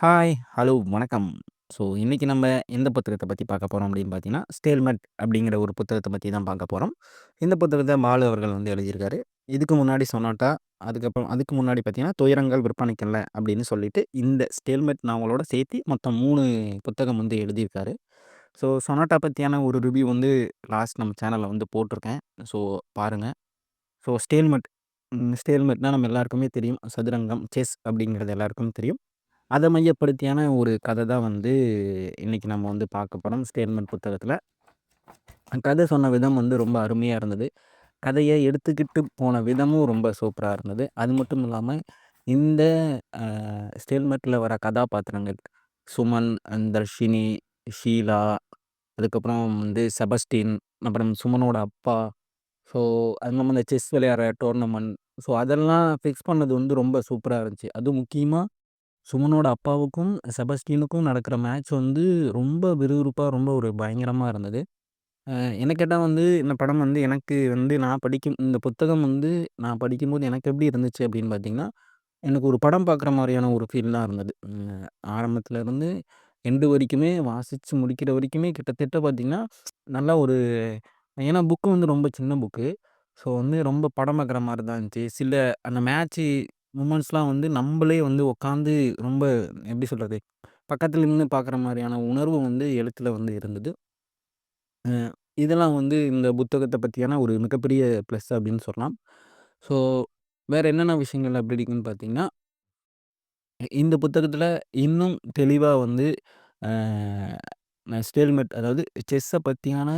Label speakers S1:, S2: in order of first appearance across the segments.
S1: Hi, hello, வணக்கம். So இன்றைக்கி நம்ம எந்த புத்தகத்தை பற்றி பார்க்க போகிறோம் அப்படின்னு பார்த்தீங்கன்னா, ஸ்டேல்மெட் அப்படிங்கிற ஒரு புத்தகத்தை பற்றி தான் பார்க்க போகிறோம் இந்த புத்தகத்தை பாலு அவர்கள் வந்து எழுதியிருக்காரு. இதுக்கு முன்னாடி சொனாட்டா, அதுக்கப்புறம் அதுக்கு முன்னாடி பார்த்தீங்கன்னா, துயரங்கள் விற்பனைக்கல்ல அப்படின்னு சொல்லிட்டு, இந்த ஸ்டேல்மெட் நாவலோட சேர்த்து மொத்தம் மூணு புத்தகம் வந்து எழுதியிருக்காரு. ஸோ சொனாட்டா பற்றியான ஒரு ரிவ்யூ வந்து லாஸ்ட் நம்ம சேனலில் வந்து போட்டிருக்கேன். ஸோ பாருங்கள் ஸோ ஸ்டேல்மெட் ஸ்டேல்மெட்னால் நம்ம எல்லாருக்குமே தெரியும். சதுரங்கம், செஸ் அப்படிங்கிறது எல்லாருக்கும் தெரியும். அத மையப்படுத்தியான ஒரு கதை தான் வந்து இன்னைக்கு நம்ம வந்து பார்க்க போகிறோம் ஸ்டேட்மெண்ட் புத்தகத்தில் கதை சொன்ன விதம் வந்து ரொம்ப அருமையாக இருந்தது. கதையை எடுத்துக்கிட்டு போன விதமும் ரொம்ப சூப்பராக இருந்தது. அது மட்டும் இல்லாமல் இந்த ஸ்டேட்மெண்ட்டில் வர கதாபாத்திரங்கள் சுமன், தர்ஷினி, ஷீலா, அதுக்கப்புறம் வந்து செபஸ்டின், அப்புறம் சுமனோட அப்பா. ஸோ அது இல்லாம இந்த செஸ் விளையாடுற டோர்னமெண்ட். ஸோ அதெல்லாம் ஃபிக்ஸ் பண்ணது வந்து ரொம்ப சூப்பராக இருந்துச்சு. அதுவும் முக்கியமாக சுமனோட அப்பாவுக்கும், செபஸ்டினுக்கும் நடக்கிற மேட்ச் வந்து ரொம்ப விறுவிறுப்பாக ரொம்ப ஒரு பயங்கரமாக இருந்தது. என்ன கேட்டால் வந்து இந்த படம் வந்து எனக்கு வந்து நான் படிக்கும் இந்த புத்தகம் வந்து நான் படிக்கும்போது எனக்கு எப்படி இருந்துச்சு அப்படின்னு பார்த்தீங்கன்னா, எனக்கு ஒரு படம் பார்க்குற மாதிரியான ஒரு ஃபீல் தான் இருந்தது. ஆரம்பத்தில் இருந்து எண்டு வரைக்குமே வாசித்து முடிக்கிற வரைக்குமே கிட்டத்தட்ட பார்த்திங்கன்னா நல்லா ஒரு ஏன்னா புக்கு வந்து ரொம்ப சின்ன புக்கு. ஸோ வந்து ரொம்ப படம் பார்க்குற மாதிரி தான் இருந்துச்சு. சில அந்த மேட்ச்சு மூமெண்ட்ஸ்லாம் வந்து நம்மளே வந்து உட்காந்து ரொம்ப எப்படி சொல்கிறது பக்கத்தில் நின்று பார்க்குற மாதிரியான உணர்வு வந்து எழுத்துல வந்து இருந்தது. அ இதெல்லாம் வந்து இந்த புத்தகத்த பத்தியான ஒரு மிகப்பெரிய ப்ளஸ் அப்படின்னு சொல்லலாம். ஸோ வேற என்னென்ன விஷயங்கள் அப்படி இருக்குன்னு பார்த்தீங்கன்னா இந்த புத்தகத்தில இன்னும் தெளிவா வந்து அ ஸ்டேல்மெட் அதாவது செஸ்ஸ பத்தியான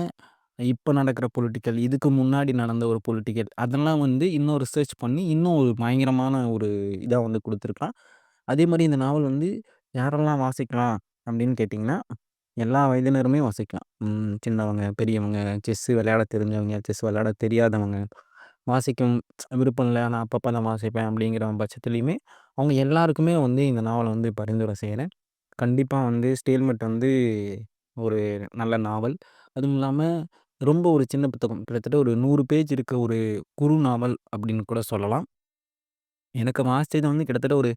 S1: இப்போ நடக்கிற பொலிட்டிக்கல், இதுக்கு முன்னாடி நடந்த ஒரு பொலிட்டிக்கல் அதெல்லாம் வந்து இன்னும் ரிசர்ச் பண்ணி, இன்னும் ஒரு பயங்கரமான ஒரு இதாக வந்து கொடுத்துருக்கான் அதே மாதிரி இந்த நாவல் வந்து யாரெல்லாம் வாசிக்கலாம் அப்படின்னு கேட்டிங்கன்னா, எல்லா வயதினருமே வாசிக்கலாம். சின்னவங்க, பெரியவங்க, செஸ் விளையாட தெரிஞ்சவங்க, செஸ் விளையாட தெரியாதவங்க, வாசிக்கும் விருப்பம் இல்லை நான் அப்பப்போ தான் வாசிப்பேன் அப்படிங்கிற பட்சத்துலேயுமே அவங்க எல்லாருக்குமே வந்து இந்த நாவலை வந்து பரிந்துரை செய்கிறேன் கண்டிப்பாக வந்து ஸ்டேல்மெட் வந்து ஒரு நல்ல நாவல். அதுவும் இல்லாமல் ரொம்ப ஒரு சின்ன புத்தகம். கிட்டத்தட்ட ஒரு நூறு பேஜ் இருக்க ஒரு குறு நாவல் அப்படின்னு கூட சொல்லலாம். எனக்கு வாசிச்சது வந்து கிட்டத்தட்ட ஒரு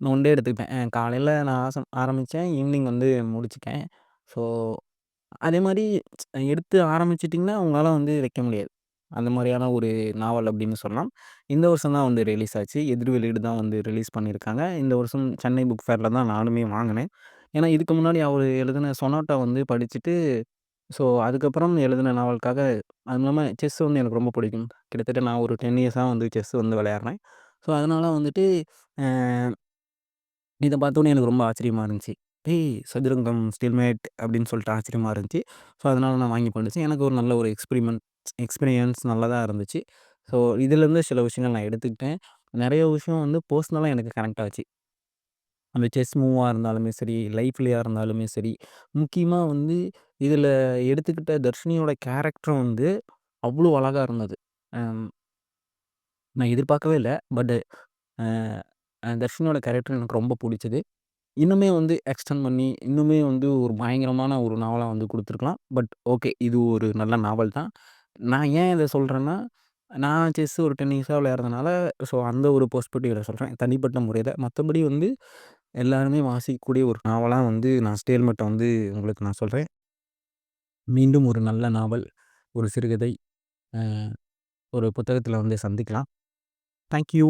S1: ஒன் டே எடுத்துக்கிட்டேன். காலையில நான் ஆசம் ஆரம்பிச்சேன். ஈவினிங் வந்து முடிச்சுட்டேன். ஸோ அதே மாதிரி எடுத்து ஆரம்பிச்சுட்டிங்கன்னா, உங்களால வந்து வைக்க முடியாது. அந்த மாரியான ஒரு நாவல் அப்படின்னு சொல்லலாம். இந்த வருஷம் தான் வந்து ரிலீஸ் ஆச்சு. எதிர் வெளியீடு தான் வந்து ரிலீஸ் பண்ணியிருக்காங்க. இந்த வருஷம் சென்னை புக் ஃபேர்ல தான் நானுமே வாங்குனேன். ஏன்னா இதுக்கு முன்னாடி அவரு எழுதின சொனாட்டா வந்து படிச்சுட்டு, ஸோ அதுக்கப்புறம் எழுதின நாவலுக்காக அதுவும் இல்லாம செஸ் வந்து எனக்கு ரொம்ப பிடிக்கும். கிட்டத்தட்ட நான் ஒரு 10 இயர்ஸா வந்து செஸ் வந்து விளையாடுறேன். ஸோ அதனால வந்துட்டு அ இத பார்த்தோனே எனக்கு ரொம்ப ஆச்சரியமா இருந்துச்சு. "ஏய் சதுரங்கம், ஸ்டில்மேட்" அப்படின்னு சொல்லிட்டு ஆச்சரியமா இருந்துச்சு. ஸோ அதனால நான் வாங்கி படிச்சேன். எனக்கு ஒரு நல்ல ஒரு எக்ஸ்பிரிமெண்ட் எக்ஸ்பீரியன்ஸ் நல்லதாக இருந்துச்சு. ஸோ இதுலேருந்து சில விஷயங்கள் நான் எடுத்துக்கிட்டேன். நெறைய விஷயம் வந்து பர்சனலா எனக்கு கனெக்ட் ஆச்சு. அந்த செஸ் மூவாக இருந்தாலுமே சரி, லைஃப்லயா இருந்தாலுமே சரி, முக்கியமா வந்து இதில எடுத்துக்கிட்ட தர்ஷினியோட கேரக்டரும் வந்து அவ்வளோ அழகா இருந்தது. அம் நான் எதிர்பார்க்கவே இல்ல. பட் அ அ தர்ஷினியோட கேரக்டர் எனக்கு ரொம்ப புடிச்சது. இன்னுமே வந்து எக்ஸ்டெண்ட் பண்ணி, இன்னுமே வந்து ஒரு பயங்கரமான ஒரு நாவலா வந்து குடுத்துருக்கலாம். But okay. இது ஒரு நல்ல நாவல் தான். நான் ஏன் இத சொல்றேன்னா, நான் செஸ் ஒரு 10 இயர்ஸா விளையாடுறதுனால, ஸோ அந்த ஒரு பெர்ஸ்பெக்டிவ்ல சொல்றேன். தனிப்பட்ட முறையில. மத்தபடி வந்து எல்லாருமே வாசிக்கக்கூடிய ஒரு நாவலாக வந்து நான் ஸ்டேல்மெட்டை வந்து உங்களுக்கு நான் சொல்கிறேன் மீண்டும் ஒரு நல்ல நாவல், ஒரு சிறுகதை, ஒரு புத்தகத்தில் வந்து சந்திக்கலாம். Thank you.